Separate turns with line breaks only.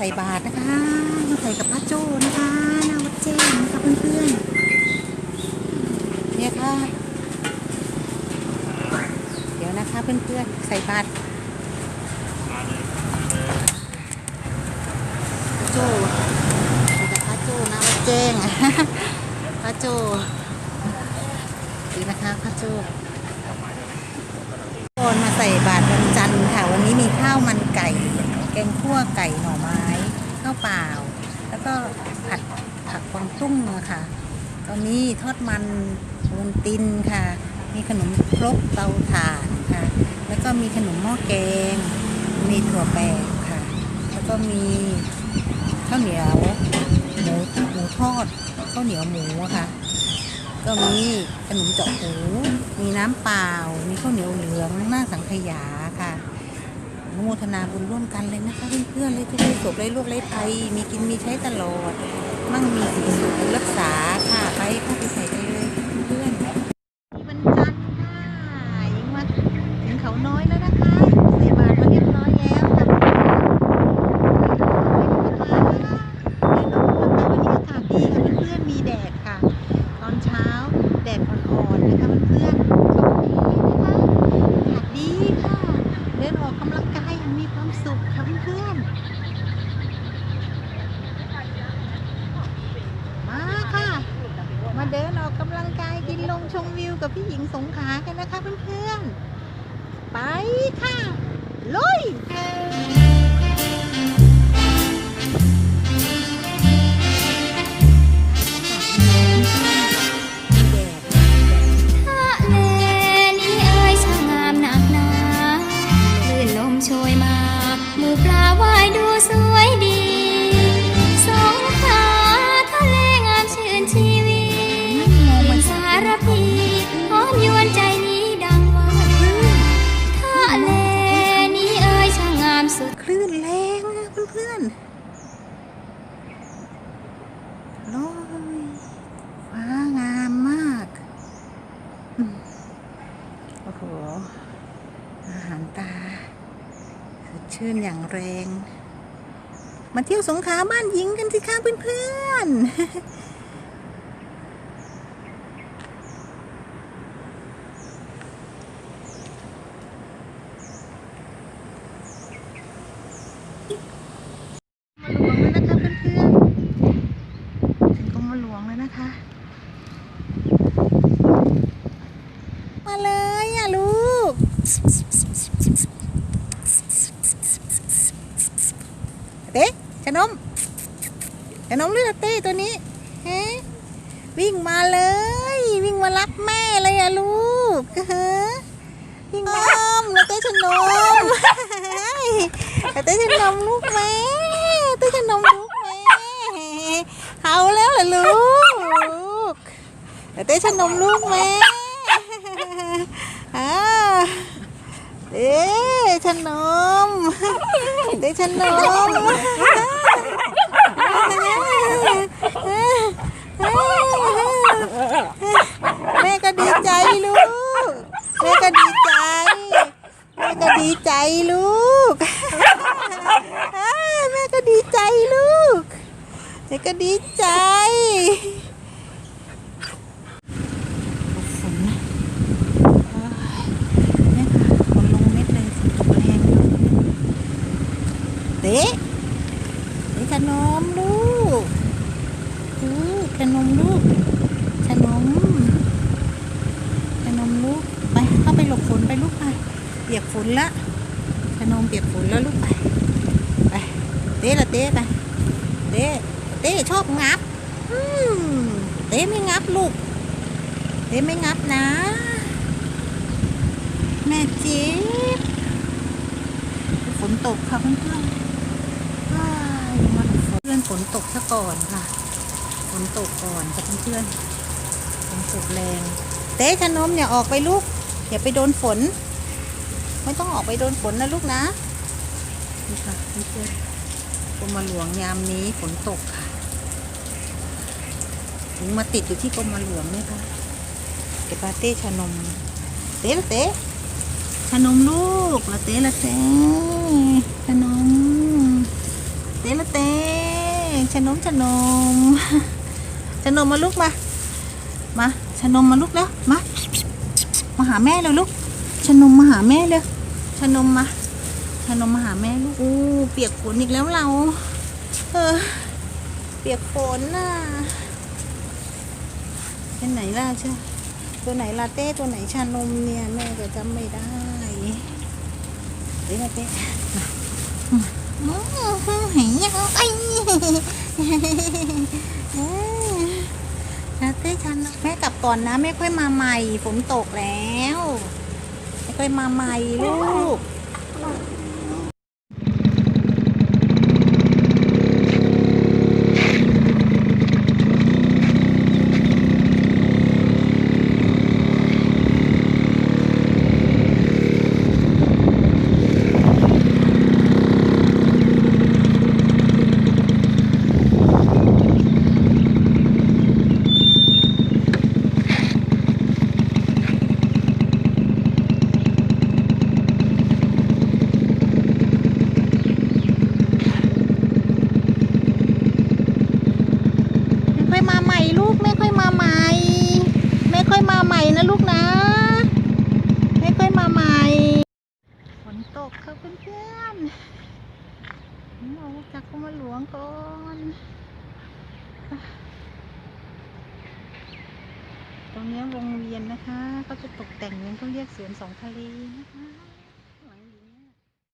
ใส่บาทนะคะมาใส่กับพระ
โจนะคะนาวัดเจ
นนะคะเพื่อนๆเนี่
ยค่ะ เดี๋ยวนะคะเพื่
อนๆใส่บาทพระโจใส่กับพระโจนาวัดเจงพระโจดีนะคะพระโจคนมาใส่บาทวันจันทร์ค่ะ วันนี้มีข้าวมันไก่ แกงคั่วไก่หน่อไม้ข้าวเปล่า แล้วก็ผัดผักกวางตุ้งค่ะตอนนี้ทอดมันบนตินค่ะ มีขนมครกเตาถ่านค่ะ แล้วก็มีขนมหม้อแกง มีถั่วแปบค่ะ แล้วก็มีข้าวเหนียวหมูหมูทอดข้าวเหนียวหมูค่ะ ก็มีขนมเจาะหู มีน้ำเปล่า มีข้าวเหนียวเหลืองหน้าสังขยา นุโมทนาบุญร่วมกันเลยนะคะเพื่อนๆเลยที่ได้ศพได้ลูกได้ภัยมีกินมีใช้ตลอด มั่งมีสีสุขรักษาค่ะไปเข้าไปใส่กันเลยเพื่อนๆวันจันทร์ค่ะยังมาถึงเขาน้อยแล้วนะคะใส่บาตรมาเรียบร้อยแล้วค่ะวันนี้อากาศดีค่ะเพื่อนๆมีแดดค่ะ ตอนเช้าแดดอ่อนๆนะคะเพื่อนๆโอเคนะคะอากาศดีค่ะ เดินออกกำลังกายอย่างมีความสุขค่ะเพื่อนๆ มาค่ะ มาเดินออกกำลังกายกินลม ชมวิวกับพี่หญิงสงขากันนะคะเพื่อนๆ ไปค่ะ ลุย
ทะเลนี้เอ่ยช่างงามนักนาคลื่นลมโชยมา หมู่ปลาว่ายดูสวยดี
โอ้โห อาหารตาสดชื่นอย่างแรง มาเที่ยวสงขลาบ้านหญิงกันสิคะเพื่อนๆกรมหลวงแล้วนะคะเพื่อนๆถึงกรมาหลวงแล้วนะคะ มาเลยอะลูก เต้ขนมขนมหรือเต้ตัวนี้ฮวิ่งมาเลย วิ่งมารักแม่เลยอะลูกฮะวิ่งมาแล้วเต้ขนมเต้ขนมลูกแม่เต้ขนมลูกแม่เอาแล้วเหรอลูกเต้ขนมลูกแม่อ่า เต้ขนมเต้ขนมแม่ก็ดีใจลูก แม่ก็ดีใจ แม่ก็ดีใจลูกแม่ก็ดีใจลูกแม่ก็ดีใจฝนนะเอ้ยเนี่ยค่ะฝนลงเม็ดเลยฝนตกแรงเต๊ะเต๊ะขนมลูกอือขนมลูกขนมขนมลูกไปเข้าไปหลบฝนไปลูกไปเปียกฝนละขนมเปียกฝนแล้วลูกไปไปเต้ละเต้ไปเต้เต้ชอบงับอืมเต้ไม่งับลูกเต้ไม่งับนะ แม่จิ๊บฝนตกค่ะเพื่อนๆว้ายมาดูฝน เพื่อนฝนตกซะก่อนค่ะ ฝนตกก่อนค่ะเพื่อนฝนตกแรง เต้ขนมอย่าออกไปลูก อย่าไปโดนฝน ไม่ต้องออกไปโดนฝนนะลูกนะ นี่ค่ะเพื่อนกรมหลวงยามนี้ฝนตกค่ะถึงมาติดอยู่ที่กรมหลวงเนี่ยค่ะเก็บปาเต้ชานม เต้ละเต้ชานมลูกละเต้ละเต้ชานม เต้ละเต้ ชนมชนมชนมมาลูกมา มาชนมมาลูกแล้วมา มาหาแม่เลยลูกชนมมาหาแม่เลยชนมมาชนมมาหาแม่ลูกอู้เปียกฝนอีกแล้วเรา เออ เปียกฝนน่ะเป็นไหนล่ะเชื่อตัวไหนลาเต้ตัวไหนชานมเนี่ยแม่ก็จำไม่ได้เฮ้ยลาเต้มาอืมหายยังไอ้ ลาเต้ชันแม่กลับก่อนนะแม่ค่อยมาใหม่ฝนตกแล้ว ไม่ค่อยมาใหม่ลูก ลูกไม่ค่อยมาใหม่ไม่ค่อยมาใหม่นะลูกนะไม่ค่อยมาใหม่ฝนตกค่ะเพื่อนๆเราจากกรมหลวงก่อนตรงนี้วงเวียนนะคะ ก็จะตกแต่งนี้เขาเรียกสวนสองทะเลนะคะ